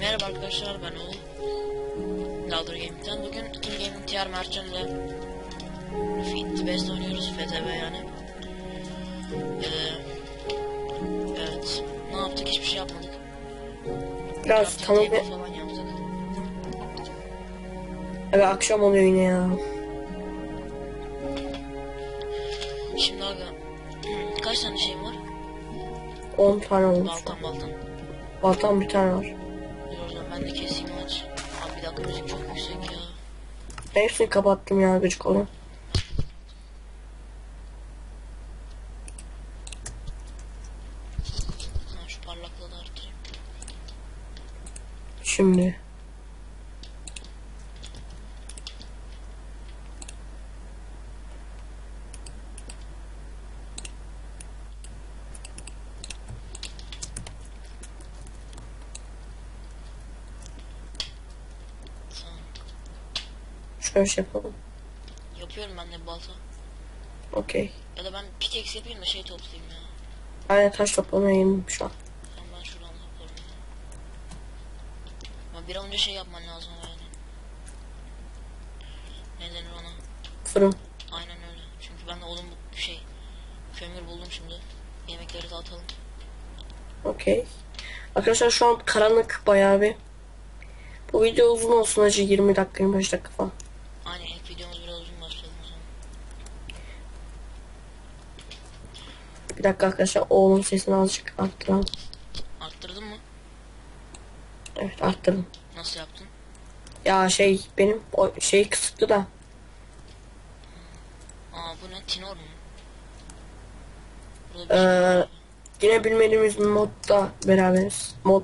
Merhaba arkadaşlar ben Oğul. Louder Gaming'den. Bugün ikinci Gaming TR Feed the Best oynuyoruz FTB yani. Ee, Evet ne yaptık? Hiçbir şey yapmadık. Biraz table falan yaptık. Evet akşam oluyor yine ya. Kaç tane şeyim var? 10 tane olmuş. Baltan baltan Baltam bir tane var. Dur o zaman ben de keseyim aç Abi bir dakika müzik çok yüksek ya Hepsini kapattım ya gıcık arttırayım Şimdi. Şey yapalım. Yapıyorum ben de balta Okey. Ya da ben pickaxe yapayım da şey toplayayım ya Aynen taş toplamaya yendim şu an. Tamam ben şuradan yaparım ya. Ama bir an önce şey yapman lazım ama yani. Ne denir ona? Fırın. Aynen öyle. Çünkü ben de odun bu şey kömür buldum şimdi. Yemekleri dağıtalım. Okey. Arkadaşlar şu an karanlık bayağı bir. Bu video uzun olsun acı 20 dakika 25 dakika falan. Aynen ilk videomuz biraz uzun başlayalım o zaman. Bir dakika arkadaşlar oğlum sesini azıcık arttıralım. Arttırdın mı? Evet arttırdım. Nasıl yaptın? Ya şey benim o şey kısıktı da. Aa bu ne? Tinor mu? Şey. Ee, abi. yine bilmediğimiz modda beraberiz. Mod.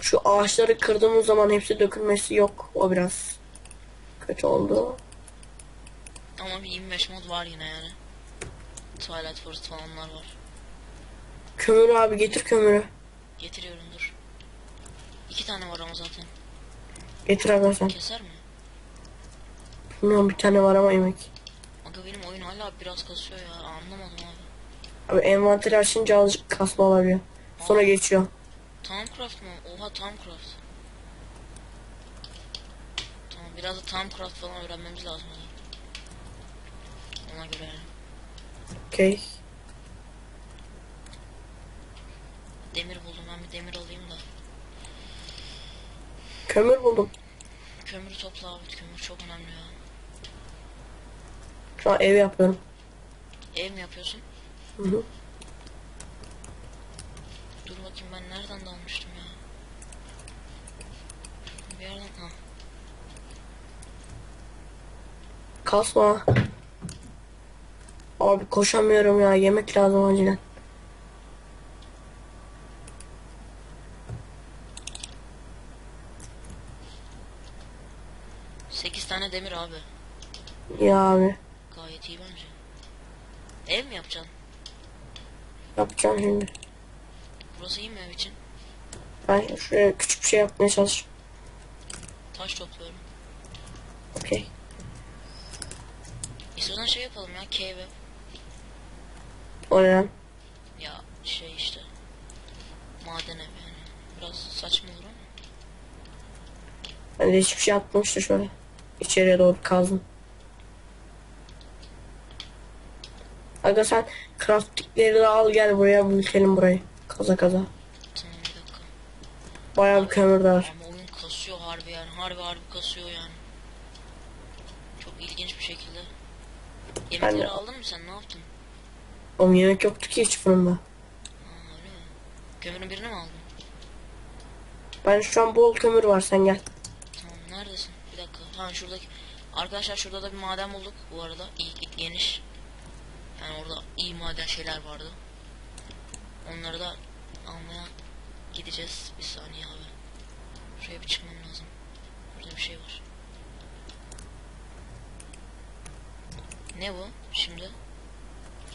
Şu ağaçları kırdığımız zaman hepsi dökülmesi yok. O biraz kötü oldu. Ama bir 25 mod var yine yani. Twilight Forest falanlar var. Kömür abi getir kömürü. Getiriyorum dur. İki tane var ama zaten. Getir abi sen. Keser mi? Bilmiyorum bir tane var ama yemek. Aga benim oyun hala biraz kasıyor ya anlamadım abi. Abi envanteri açınca azıcık kasma olabiliyor. Sonra geçiyor. Timecraft mı? Oha Timecraft. Tamam biraz da Timecraft falan öğrenmemiz lazım. Yani. Ona göre. Okey. Demir buldum ben bir demir alayım da. Kömür buldum. Kömürü topla abi kömür çok önemli ya. Şu an ev yapıyorum. Ev mi yapıyorsun? Hı hı. Dur bakayım ben nereden dalmıştım ya. Bir yerden ha. Kasma. Abi koşamıyorum ya. Yemek lazım acilen. Sekiz tane demir abi. Ya abi. Gayet iyi bence. Ev mi yapacaksın? Yapacağım şimdi. Burası iyi mi ev için? Ben şuraya küçük bir şey yapmaya çalışacağım. Taş topluyorum. Okey. İstiyorsan şey yapalım ya cave. O ne? Ya şey işte. Maden ev yani. Biraz saçma olur ama. Ben de hiçbir şey atmamıştı şöyle. İçeriye doğru kazdım. Aga sen craftingleri de al gel buraya büyütelim burayı. Kaza kaza. Tamam bir dakika. Bayağı bir kömür de var. Ama oyun kasıyor harbi yani. Harbi harbi kasıyor yani. Çok ilginç bir şekilde. Yemekleri aldın mı sen? Ne yaptın? Oğlum yemek yoktu ki hiç fırında. Öyle mi? Kömürün birini mi aldın? Ben şu an bol kömür var sen gel. Tamam neredesin? Bir dakika. Ha şuradaki. Arkadaşlar şurada da bir maden bulduk bu arada. İyi, geniş. Yani orada iyi maden şeyler vardı. Onları da almaya gideceğiz. Bir saniye abi. Şuraya bir çıkmam lazım. Burada bir şey var. Ne bu şimdi?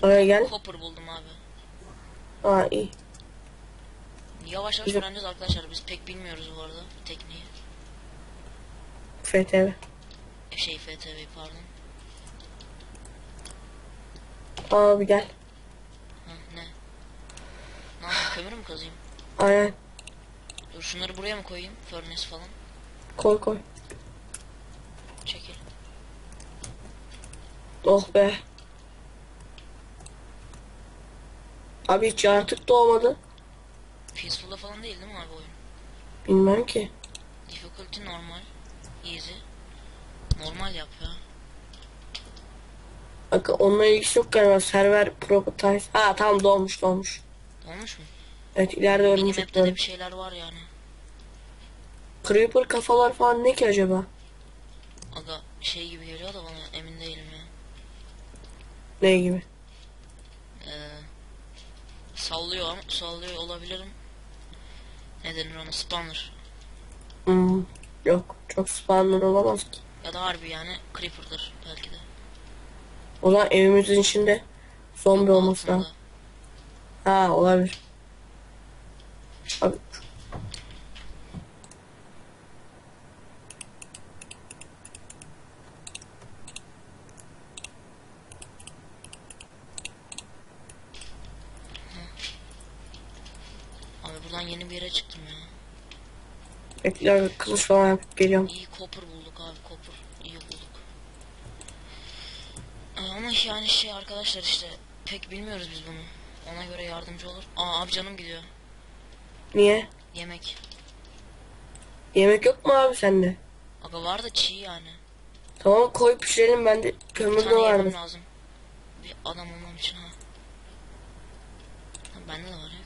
Oraya gel. Copper buldum abi. Aa iyi. Yavaş yavaş öğreneceğiz arkadaşlar. Biz pek bilmiyoruz bu arada tekniği. FTV. E, Şey FTV pardon. Abi gel. Ha, ne? Ne yapayım kömür mü kazayım? Aynen. Dur şunları buraya mı koyayım? Furnace falan. Koy koy. Çekil. Oh be. Abi hiç yaratık doğmadı. Peaceful'da falan değil değil mi abi oyun? Bilmem ki. Difficulty normal. Easy. Normal yap ya. Bak onunla ilgisi yok galiba. Server prototype. Ha tamam doğmuş doğmuş. Olmuş mu? Evet ileride örümcek Minimap'te de bir şeyler var yani. Creeper kafalar falan ne ki acaba? Aga şey gibi geliyor da bana emin değilim ya. Ne gibi? Sallıyor ama sallıyor olabilirim. Ne denir ona? Spawner. Hmm, yok. Çok spawner olamaz ki. Ya da harbi yani Creeper'dır belki de. O zaman evimizin içinde zombi olması lazım. Ha olabilir. Abi Abi buradan yeni bir yere çıktım ya. Bekle abi, kılıç falan yapıp geliyorum. İyi copper bulduk abi copper. iyi bulduk. Ee, Ama yani şey arkadaşlar işte pek bilmiyoruz biz bunu. Ona göre yardımcı olur. Aa abi canım gidiyor. Niye? Yemek. Yemek yok mu abi sende? Aga var da çiğ yani. Tamam koy pişirelim kömür de yemem vardı. lazım. Bir adam olmam için ha. ha bende de var ya.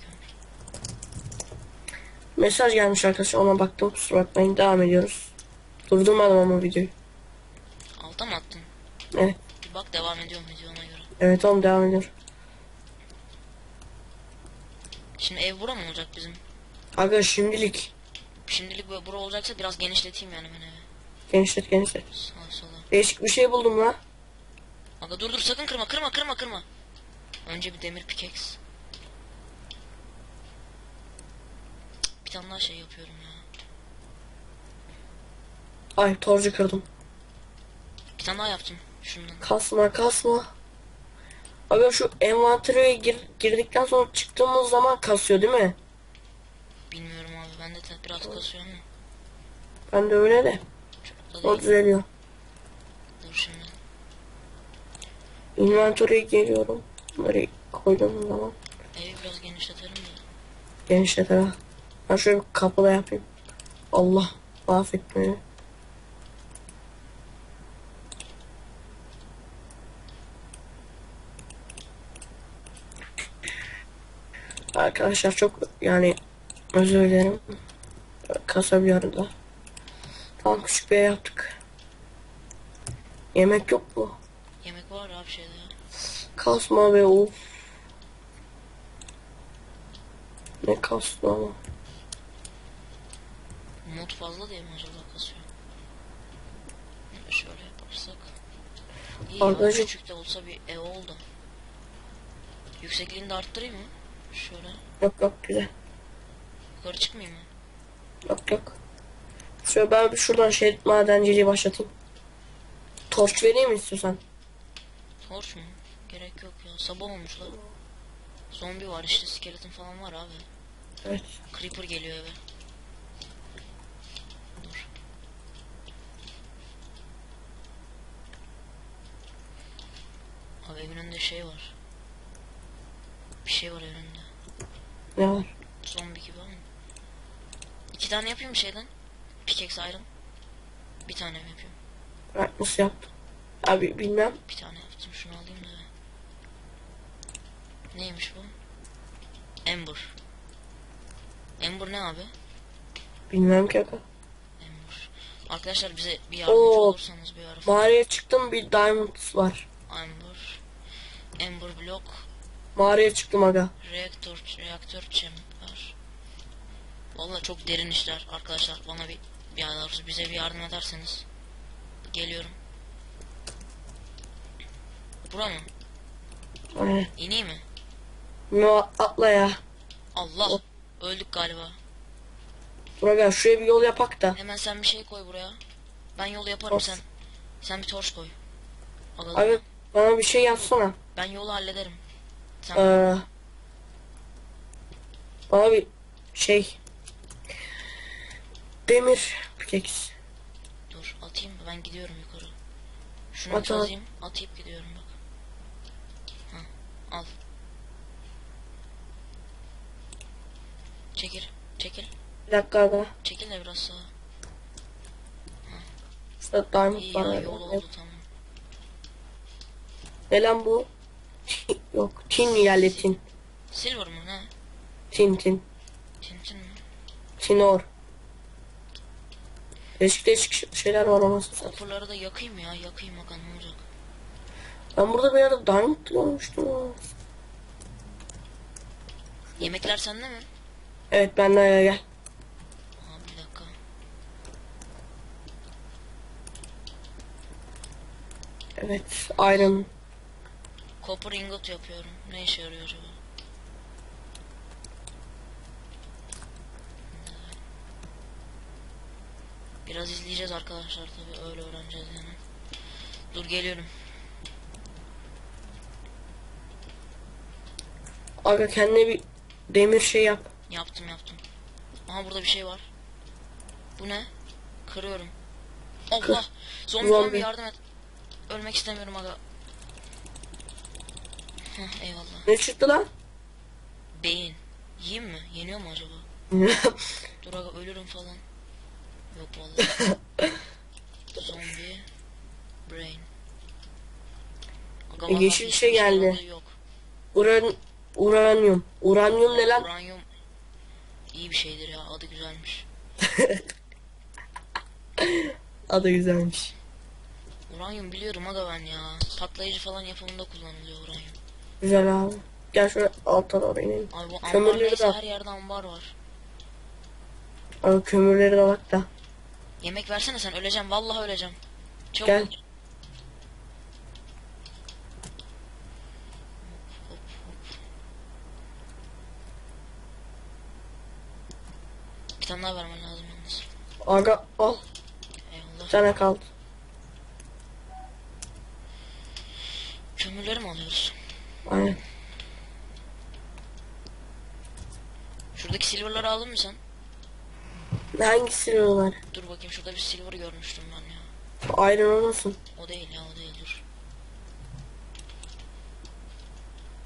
Mesaj gelmiş arkadaşlar ona baktım kusura bakmayın devam ediyoruz. Durdurmadım ama videoyu. Alta mı attın? Evet. Bir bak devam ediyor mu video ona göre. Evet oğlum devam ediyor. Şimdi ev bura mı olacak bizim? Aga şimdilik Şimdilik böyle bura olacaksa biraz genişleteyim yani ben evi. genişlet genişlet. Sağa sola. Değişik bir şey buldum la. Aga dur dur sakın kırma kırma kırma kırma. Önce bir demir pickaxe. Daha şey yapıyorum ya. Ay torcu kırdım. Bir tane daha yaptım şundan. Kasma kasma. Aga şu envantere gir, girdikten sonra çıktığımız zaman kasıyor değil mi? Bilmiyorum abi ben de biraz kasıyor ama. Ben de öyle de. O düzeliyor. Dur şimdi. Inventory'e geliyorum. Bunları koyduğum zaman Evi biraz genişletelim de. genişleter ha. Ben şöyle bir kapı da yapayım. Allah affet beni. Arkadaşlar çok yani özür dilerim. Kasa bir arada. Tamam küçük bir yaptık. Yemek yok mu? Yemek var abi şeyde. Kasma be of. Ne kastı ama. Mod fazla diye mi acaba kasıyor? Şöyle yaparsak. İyi ya Arkadaşım- küçük de olsa bir ev oldu. Yüksekliğini de arttırayım mı? Şöyle. Yok yok güzel. Yukarı çıkmayayım mı? Yok yok. Şöyle ben bir şuradan şey madenciliği başlatayım. Torç vereyim mi istiyorsan? Torç mu? Gerek yok ya. Sabah olmuş lan. Zombi var işte skeleton falan var abi. Evet. Creeper geliyor eve. Dur. Abi evin önünde şey var. Bir şey var evin önünde. Ne var? Zombi gibi ama. İki tane yapayım şeyden? Pickaxe iron. Bir tane mi yapıyorum? Ben nasıl yaptım? Abi bilmem. Bir tane yaptım. Şunu alayım da. Neymiş bu? Ember. Ember ne abi? Bilmem ki. Ember. Arkadaşlar bize bir yardımcı Oo. olursanız bir ara. Mağaraya çıktım bir diamond var. Ember. Ember block. Mağaraya çıktım aga. Reaktör, reaktör chamber. Valla çok derin işler arkadaşlar. Bana bir, bir doğrusu bize bir yardım ederseniz. Geliyorum. Bura mı? Aynen. İneyim mi? No, atla ya. Allah. Oh. Öldük galiba. Dur aga şuraya bir yol yapak da. Hemen sen bir şey koy buraya. Ben yolu yaparım Torç. sen. Sen bir torç koy. Aga, Abi bana bir şey yapsana. Ben yolu hallederim. Sen Ee, bana bir şey demir pickaxe. dur atayım? Ben gidiyorum yukarı. Şunu At, kazayım. Atayıp gidiyorum bak. Ha, al. Çekil. Çekil. Bir dakika aga. Çekil de biraz sağa. Şurada diamond İyi var. ya yol oldu tamam. Ne lan bu? Yok. Tin yerli tin. Silver mı ne? Tin tin. Tintin mi? Tinor. Değişik değişik şeyler var ama. Copper'ları da yakayım ya. Yakayım bakalım ne olacak. Ben burada bir yerde diamond görmüştüm. Yemekler sende mi? Evet ben de gel. Aa bir dakika. Evet iron. Copper ingot yapıyorum. Ne işe yarıyor acaba? Biraz izleyeceğiz arkadaşlar tabi öyle öğreneceğiz yani. Dur geliyorum. Aga kendine bir demir şey yap. Yaptım yaptım. Aha burada bir şey var. Bu ne? Kırıyorum. Allah! Zombi. zombi yardım et. Ölmek istemiyorum aga. Heh, eyvallah. Ne çıktı lan? Beyin. Yiyeyim mi? Yeniyor mu acaba? Dur aga ölürüm falan. Yok vallahi. Zombi. Brain. Aga E, yeşil bir şey geldi. Yok. Uran uranyum. Uranyum ne lan? Uranyum iyi bir şeydir ya. Adı güzelmiş. Adı güzelmiş. Uranyum biliyorum aga ben ya. Patlayıcı falan yapımında kullanılıyor uranyum. Güzel abi. Gel şöyle alta doğru inelim. Abi bu Kömürleri de her yerde ambar var. Abi kömürleri de bak da. Yemek versene sen öleceğim. Vallahi öleceğim. Çabuk. Gel. Bir tane daha vermen lazım yalnız. Aga al. Eyvallah. Tane kaldı. Kömürleri mi alıyoruz? Aynen. Şuradaki silverları aldın mı sen? Hangisi var? Dur bakayım şurada bir silver görmüştüm ben ya. Iron olmasın? O değil ya o değil dur.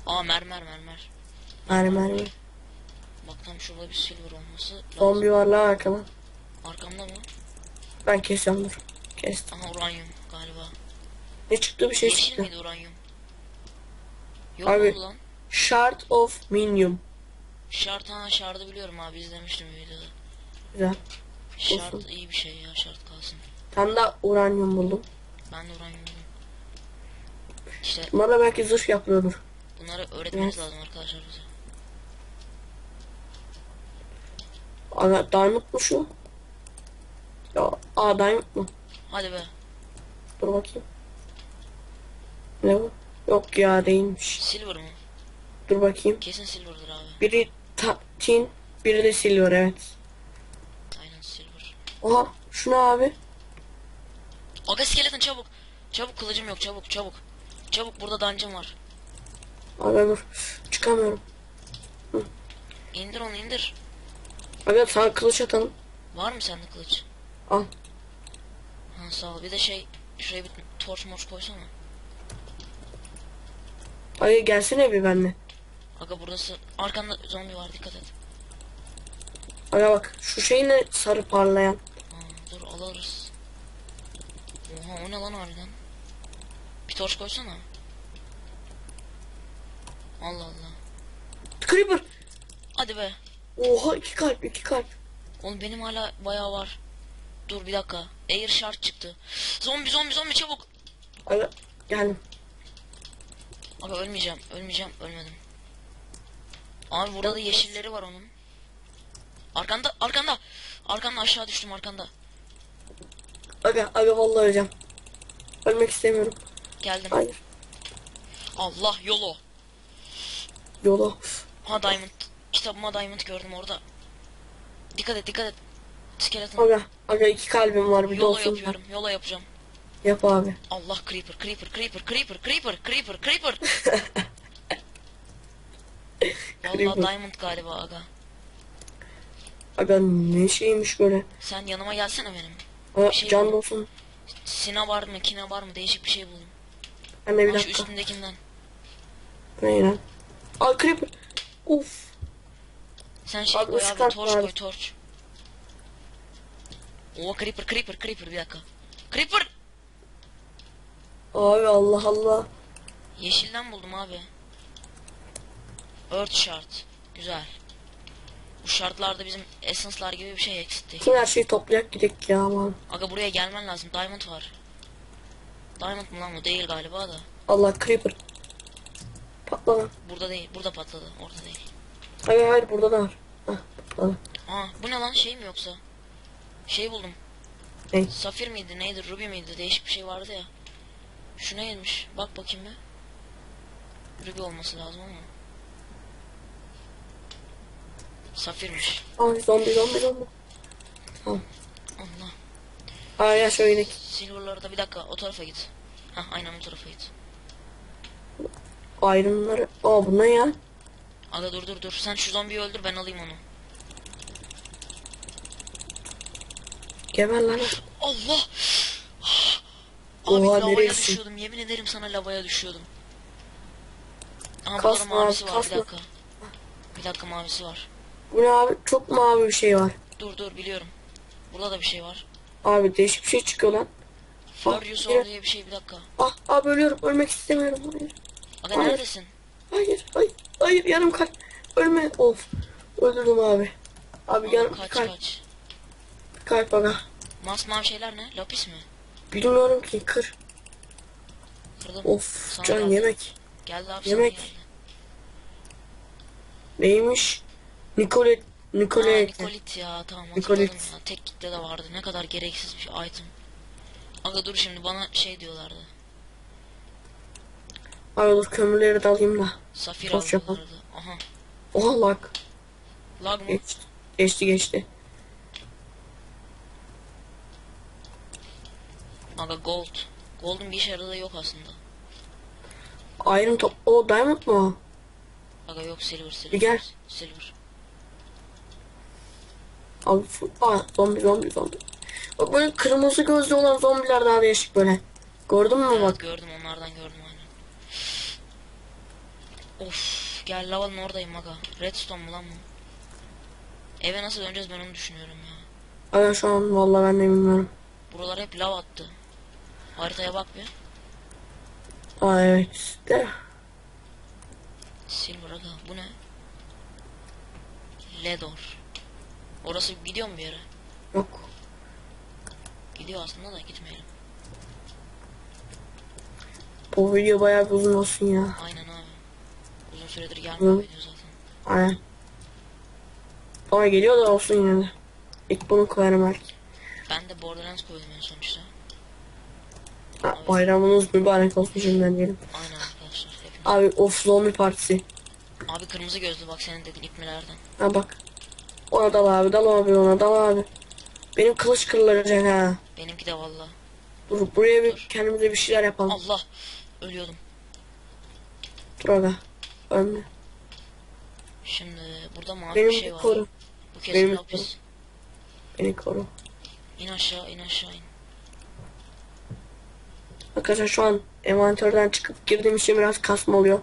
Aa mermer mermer. Mermi mermi. Bak tam şurada bir silver olması lazım. Zombi var lan arkada. Arkamda mı? Ben kesiyorum dur. Kestim. Aha uranyum galiba. Ne çıktı bir şey Yeşil çıktı. miydi uranyum? Yok Abi. lan. Shard of Minium. Şart ha şartı biliyorum abi izlemiştim videoda. Güzel. Olsun. iyi bir şey ya şart kalsın. Tam da uranyum buldum. Ben de uranyum buldum. İşte Bana belki zırh yapıyordur. bunları öğretmeniz Evet. lazım arkadaşlar bize. Aga diamond mu şu? Ya aa diamond mu? Hadi be. Dur bakayım. Ne bu? Yok ya değilmiş. Silver mı? Dur bakayım. Kesin silver'dır abi. Biri ta- tin, biri de silver evet. Aynen silver. Oha şu ne abi? Aga skeleton çabuk. Çabuk kılıcım yok çabuk çabuk. Çabuk burada dungeon var. Aga dur. Çıkamıyorum. İndir onu indir. Aga sana kılıç atalım. Var mı sende kılıç? Al. Ha sağ ol. Bir de şey şuraya bir torç morç koysana. Aga gelsene bir benimle. Aga burası arkanda zombi var dikkat et. Aga bak şu şey ne sarı parlayan. Ha, dur alırız. Oha o ne lan harbiden? Bir torç koysana. Allah Allah. Creeper. Hadi be. Oha iki kalp iki kalp. Oğlum benim hala bayağı var. Dur bir dakika. Air shard çıktı. Zombi zombi zombi çabuk. Aga geldim. Aga ölmeyeceğim. Ölmeyeceğim. Ölmedim. Abi burada da yeşilleri var onun. Arkanda arkanda. Arkanda aşağı düştüm arkanda. Aga aga vallahi öleceğim. Ölmek istemiyorum. Geldim. Hayır. Allah yolu. Yola. Ha diamond. Kitabıma diamond gördüm orada. Dikkat et dikkat et. Skeleton. Aga aga iki kalbim var bir Yola olsun. yapıyorum. Yola yapacağım. Yap abi. Allah creeper creeper creeper creeper creeper creeper creeper. Creeper. diamond galiba aga. Aga ne şeymiş böyle. Sen yanıma gelsene benim. Aa, Bir şey can buldum. olsun. Sina var mı kina var mı değişik bir şey buldum. Anne bir Ama şu dakika. üstündekinden. Ne lan? Aa creeper. Uf. Sen şey Abi koy üst abi torç var. koy torç. Oo creeper creeper creeper bir dakika. Creeper! Abi Allah Allah. Yeşilden buldum abi. Earth shard. Güzel. Bu şartlarda bizim essence'lar gibi bir şey eksikti. Kim her şeyi toplayak gidek ya aman. Aga buraya gelmen lazım. Diamond var. Diamond mu lan bu? Değil galiba da. Allah creeper. Patla lan. Burada değil. Burada patladı. Orada değil. Hayır hayır burada da var. Hah patladı. Aa bu ne lan şey mi yoksa? Şey buldum. Ne? Safir miydi neydi? Ruby miydi? Değişik bir şey vardı ya. Şu neymiş? Bak bakayım bir. Ruby olması lazım ama. Safirmiş. Ay zombi zombi zombi. Tamam. Allah. Aa ya şöyle gidelim. Silver'ları da bir dakika o tarafa git. Hah aynen o tarafa git. Iron'ları. Aa bu ne ya? Aga dur dur dur. Sen şu zombiyi öldür ben alayım onu. Geber lan. Allah! Abi Oha, lavaya neresin? düşüyordum. Yemin ederim sana lavaya düşüyordum. Kasma da mavisi abi, var. Bir dakika. Bir dakika mavisi var. Bu ne abi? Çok mavi bir şey var. Dur dur biliyorum. Burada da bir şey var. Abi değişik bir şey çıkıyor lan. Furious yine- Or diye bir şey bir dakika. Ah abi ölüyorum. Ölmek istemiyorum. Hayır. Aga Hayır. neredesin? Hayır. Hayır. Hayır yarım kalp. Ölme. Of. Öldürdüm abi. Abi Aga, yarım kaç kalp. kaç. Kalp aga. Masmavi şeyler ne? Lapis mi? Bilmiyorum ki kır. Kırdım. Of Sana can geldi. yemek. Geldi abi Yemek. Neymiş? Nikolet. Nikolet. Nikolit ya tamam Nikolit. hatırladım ya. Tek kitle de vardı. Ne kadar gereksiz bir item. Aga dur şimdi bana şey diyorlardı. Ay olur kömürleri de alayım da. Safir yapalım. alıyorlardı. Aha. Oha lag. Lag mı? Geçti. Geçti geçti. Aga gold. Gold'un bir işe yaradığı yok aslında. Iron top. O diamond mu? Aga yok silver silver. Bir gel. Silver. Abi Aa, zombi zombi zombi. Bak böyle kırmızı gözlü olan zombiler daha değişik böyle. Gördün mü Evet, bak? gördüm onlardan gördüm aynen. Of gel lavanın oradayım aga. Redstone mu lan bu? Eve nasıl döneceğiz ben onu düşünüyorum ya. Ay şu an vallahi ben de bilmiyorum. Buralar hep lav attı. Haritaya bak bir. Aa evet. De. Silver aga bu ne? Ledor. Orası gidiyor mu bir yere? Yok. Gidiyor aslında da gitmeyelim. Bu video bayağı bir uzun olsun ya. Aynen abi. Uzun süredir gelmiyor Hı. video zaten. Aynen. Ama geliyor da olsun yine de. İlk bunu koyarım belki. Ben de Borderlands koydum en son işte. Bayramınız mübarek olsun şimdiden diyelim. Aynen arkadaşlar hepimiz. Abi of zombi partisi. Abi kırmızı gözlü bak senin dediğin ipnelerden. Ha bak. Ona dal abi dal abi ona dal abi. Benim kılıç kırılacak ha. Benimki de valla. Dur buraya bir Dur. kendimize bir şeyler yapalım. Allah. Ölüyordum. Dur aga. Ölme. Şimdi burada mavi Benim bir şey var. koru. Bu kez benim bir lapis. Beni koru. İn aşağı in aşağı in. Arkadaşlar şu an envanterden çıkıp girdiğim için biraz kasma oluyor.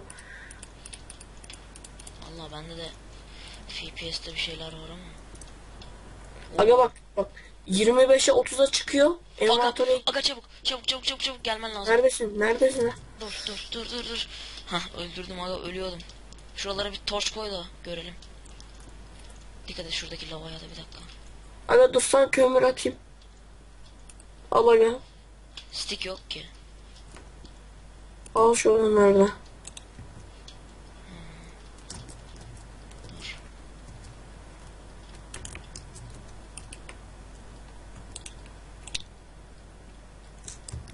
Valla bende de FPS'te bir şeyler var ama. Aga bak bak 25'e 30'a çıkıyor. Aga, Envantere aga çabuk çabuk çabuk çabuk çabuk gelmen lazım. neredesin? Neredesin? Dur dur dur dur dur. Hah öldürdüm aga ölüyordum. Şuralara bir torç koy da görelim. Dikkat et şuradaki lavaya da bir dakika. Aga dur sana kömür atayım. Al aga. Stick yok ki. Al şu onlarda.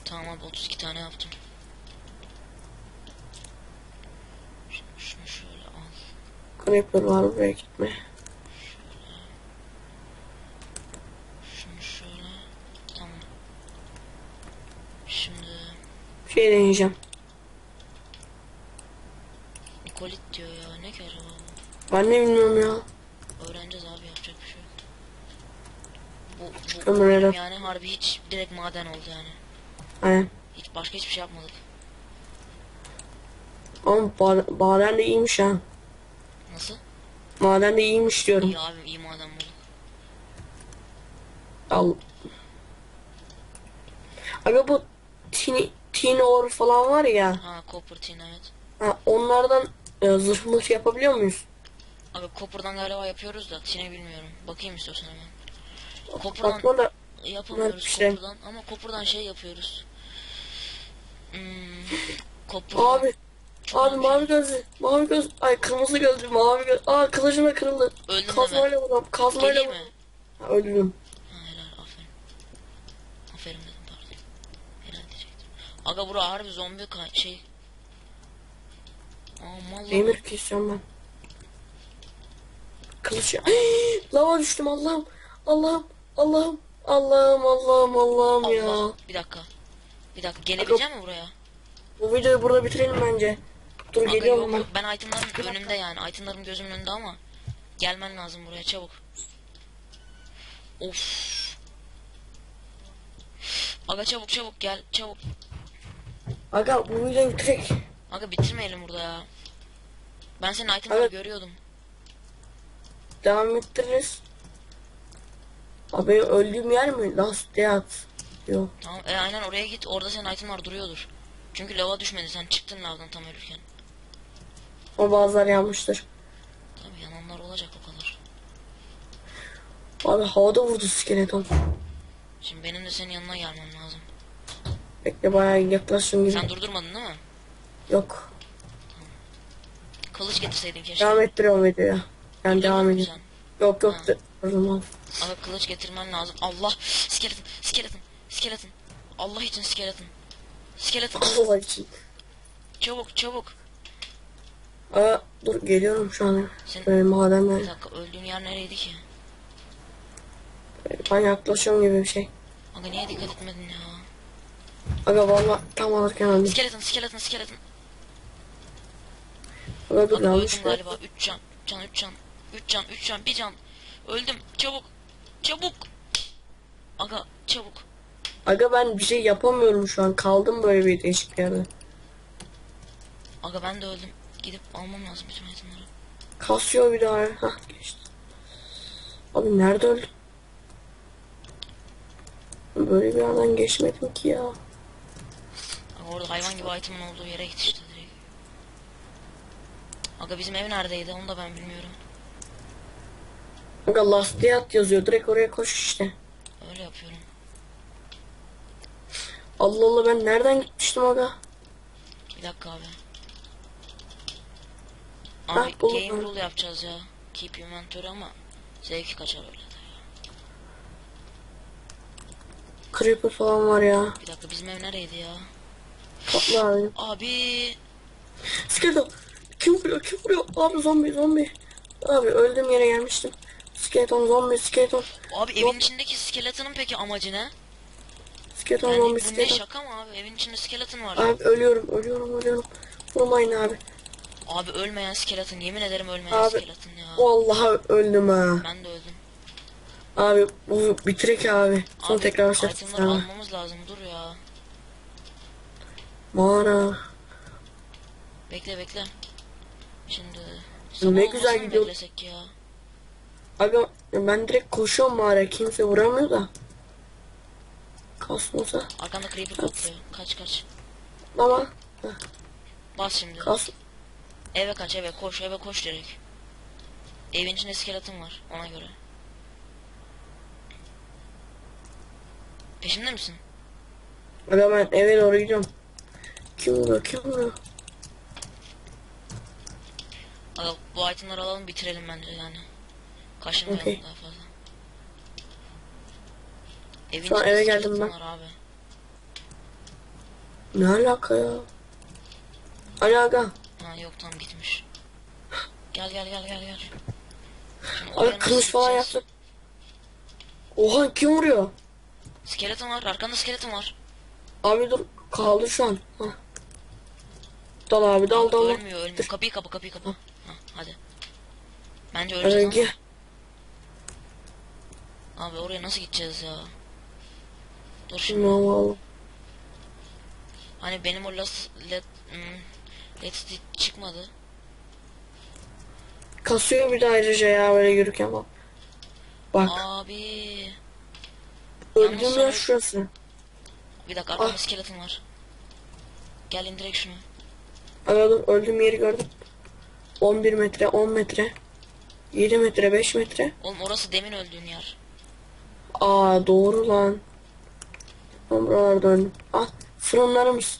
Tamam abi 32 tane yaptım. Şimdi şunu şöyle al. Creeper var buraya gitme. Şey deneyeceğim. Nikolit diyor ya ne ki acaba? Ben de bilmiyorum ya. Öğreneceğiz abi yapacak bir şey yok. Bu, bu bölüm yani harbi hiç direkt maden oldu yani. Aynen. Hiç başka hiçbir şey yapmadık. Ama ba- maden de iyiymiş ha. Nasıl? Maden de iyiymiş diyorum. İyi abi iyi maden bulduk. Al. Aga bu tini, tini or falan var ya. Ha copper tin evet. Ha, onlardan e, zırh mırh yapabiliyor muyuz? Abi copper'dan galiba yapıyoruz da tine bilmiyorum. Bakayım istiyorsan hemen. Bakma da yapamıyoruz şey. copper'dan ama copper'dan şey yapıyoruz. Hmm, copper'dan abi abi mavi gözlü mavi göz ay kırmızı gözlü mavi göz aa kılıcım da kırıldı. Öldüm. Kazmayla vuram kazmayla vuram. öldüm. Ha helal aferin. Aferin dedim pardon. Helal diyecektim. Aga bura harbi zombi şey. Lan. Demir kesiyorum ben. Kılıç ya. Lava düştüm Allah'ım. Allah'ım. Allah'ım. Allah'ım Allah'ım Allah'ım ya. Bir dakika. Bir dakika gelebilecek mi buraya? Bu videoyu burada bitirelim bence. Dur Aga geliyorum yok yok ben itemlerin önünde yani. Itemlerim gözümün önünde ama gelmen lazım buraya çabuk. Of. Aga çabuk çabuk gel çabuk. Aga bu videoyu bitirek. Aga bitirmeyelim burada ya. Ben senin itemleri Evet. görüyordum. Devam ettiririz. Abi öldüğüm yer mi? Last Death. Yok. Tamam e, aynen oraya git orada senin itemler duruyordur. Çünkü lava düşmedi sen çıktın lavdan tam ölürken. Ama bazıları yanmıştır. Tabii yananlar olacak o kadar. Abi havada vurdu skeleton. Şimdi benim de senin yanına gelmem lazım. Bekle bayağı yaklaştım gibi. Sen durdurmadın değil mi? Yok. Kılıç getirseydin keşke. Devam ettiriyorum videoya. Yani devam edeyim. sen? Yok yok. Ha. Durdurmam. Aga kılıç getirmen lazım. Allah! Skeleton! Skeleton! Skeleton! Allah için skeleton! Skeleton! Allah için. çabuk çabuk! Aa, dur geliyorum şu an. Sen Böyle madenler. bir dakika öldüğün yer nereydi ki? Ben yaklaşıyorum gibi bir şey. Aga niye dikkat etmedin ya? Aga valla tam alırken öldüm. Skeleton skeleton skeleton! Aga yanlış öldüm mı? galiba. 3 can. Can 3 can. 3 can 3 can 1 can. Öldüm. Çabuk. Çabuk. Aga çabuk. Aga ben bir şey yapamıyorum şu an. Kaldım böyle bir değişik bir yerde. Aga ben de öldüm. Gidip almam lazım bütün itemleri. Kasıyor bir daha. Hah geçti. Abi nerede öldüm? Böyle bir yerden geçmedim ki ya. Aga orada hayvan gibi item'ın olduğu yere git işte direkt. Aga bizim ev neredeydi onu da ben bilmiyorum. Aga Death yazıyor. Direkt oraya koş işte. Öyle yapıyorum. Allah Allah ben nereden gitmiştim aga? Bir dakika abi. Abi buldum. game rule yapacağız ya. Keep inventory ama zevki kaçar öyle de. Creeper falan var ya. Bir dakika bizim ev nereydi ya? Tatlı abi. Abi Skeleton. Kim vuruyor? Kim vuruyor? Abi zombi zombi. Abi öldüğüm yere gelmiştim. Skeleton zombi skeleton. abi evin içindeki skeletonun peki amacı ne? Skeleton Yani zombi bu ne skeleton. şaka mı abi? Evin içinde skeleton var. Abi ölüyorum ölüyorum ölüyorum. Vurmayın abi. Abi ölmeyen skeleton. Yemin ederim ölmeyen Abi, skeleton ya. Vallahi öldüm ha. Ben de öldüm. Abi bu bitirek abi. Sonra Abi tekrar başlarız. itemleri almamız lazım. Dur ya. Mağara. Bekle bekle. Şimdi Ne sabah güzel olmasını mı gidiyor. beklesek ya. Abi ben direkt koşuyorum mağaraya. Kimse vuramıyor da. Kasmasa. Arkanda creeper kopluyor. Kaç kaç. Ama Bas şimdi. kas. Eve kaç eve koş eve koş direkt. Evin içinde skeleton var ona göre. Peşimde misin? Aga ben eve doğru gidiyorum. Kim vuruyor? Kim vuruyor? Aga bu itemleri alalım bitirelim bence yani. Kaşınmayalım Okey. daha fazla. Evin Şu an eve geldim ben. abi. Ne alaka ya? Ali aga. Ha yok tam gitmiş. Gel gel gel gel gel. Abi kılıç falan yaptık. Oha kim vuruyor? Skeleton var arkanda skeleton var. Abi dur Kaldı şu an. Hah. Dal abi dal dal. Ölmüyor ölmüyor. Kapıyı kapa kapıyı kapa. Ha, hadi. Bence öleceğiz ama. gel. Abi oraya nasıl gideceğiz ya? Dur şimdi. oldu? Hani benim o last let hmm, let's çıkmadı. Kasıyor bir de ayrıca ya böyle yürürken bak. Bak. Abi. Yer sonra- şurası. Bir dakika arkamda Ah. skeleton var. Gel indirek şunu. Aga dur öldüğüm yeri gördüm. 11 metre 10 metre. 7 metre 5 metre. Oğlum orası demin öldüğün yer. Aa doğru lan. Ben buralarda öldüm. Ah fırınlarımız.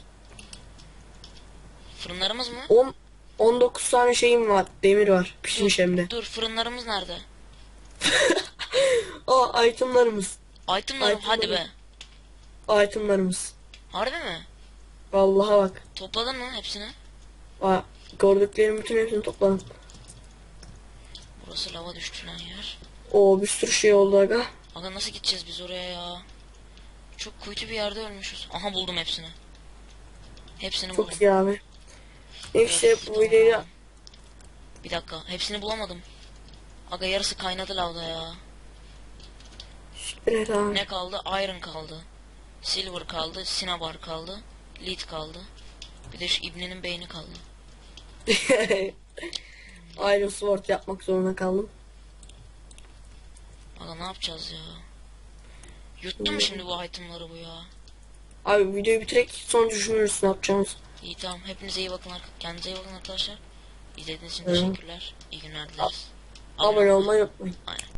Fırınlarımız mı? 10 19 tane şeyim var. Demir var. Pişmiş hem de. Dur fırınlarımız nerede? Aa itemlarımız. Itemlarım hadi be. Itemlarımız. Harbi mi? Vallahi bak. Topladın mı hepsini? Aa, gördüklerim bütün hepsini topladım. Burası lava düştü lan yer. Oo bir sürü şey oldu aga. Aga nasıl gideceğiz biz oraya ya? Çok kuytu bir yerde ölmüşüz. Aha buldum hepsini. Hepsini buldum. Çok iyi abi. Neyse Of, bu videoyu. Bir dakika hepsini bulamadım. Aga yarısı kaynadı lavda ya. et abi. Ne kaldı? Iron kaldı. Silver kaldı. Cinnabar kaldı. Lead kaldı. Bir de şu ibnenin beyni kaldı. Iron Sword yapmak zorunda kaldım. Aga ne yapacağız ya? Yuttu mu şimdi bu itemları bu ya? Abi videoyu bitirek sonra düşünürüz ne yapacağımız. İyi tamam. Hepinize iyi bakın. Kendinize iyi bakın arkadaşlar. İzlediğiniz için Hı. teşekkürler. İyi günler dileriz. Abone olmayı unutmayın. Aynen.